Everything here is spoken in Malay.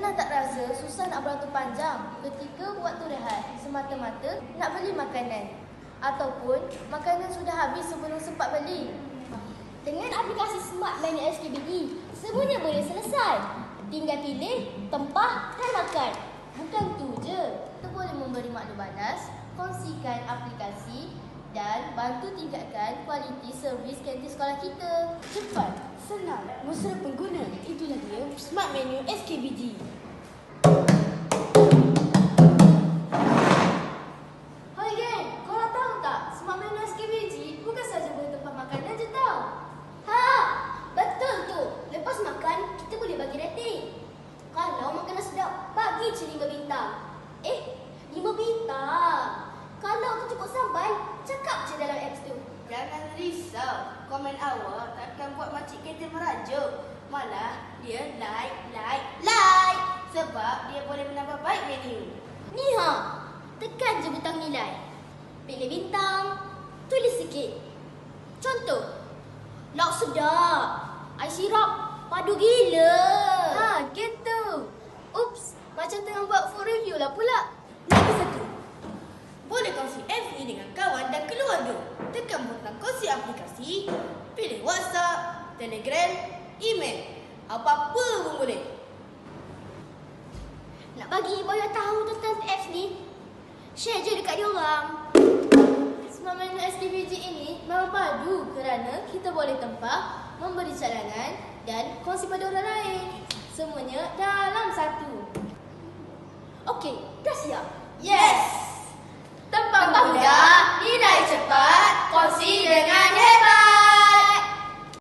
Pernah tak rasa susah nak beratur panjang ketika waktu rehat semata-mata nak beli makanan ataupun makanan sudah habis sebelum sempat beli? Dengan aplikasi Smart Menu SKBD, semuanya boleh selesai. Tinggal pilih, tempah dan makan. Bukan tu je, kita boleh memberi makna banas, kongsikan aplikasi bantu tingkatkan kualiti servis kantin sekolah kita. Cepat, senang, mesra pengguna. Itulah dia Smart Menu SKBD. Risau, komen awak takkan buat makcik kita merajuk. Malah dia like, like, like. Sebab dia boleh menambah baik menu. Ni ha, tekan je butang nilai. Pilih bintang, tulis sikit. Contoh, lauk sedap, ais sirap, padu gila. Ha, gitu. Ups, macam tengah buat food review lah pula. Lagi satu. Boleh kongsi apps ini dengan kawan dan keluarga. Tekan butang kongsi aplikasi, pilih WhatsApp, Telegram, email. Apa-apa pun boleh. Nak bagi boyo tahu tentang apps ni, share je dekat diorang. Menu SKBG ini memang padu kerana kita boleh tempah, memberi cadangan dan kongsi pada orang lain. Semuanya dalam satu. Okey, dah siap?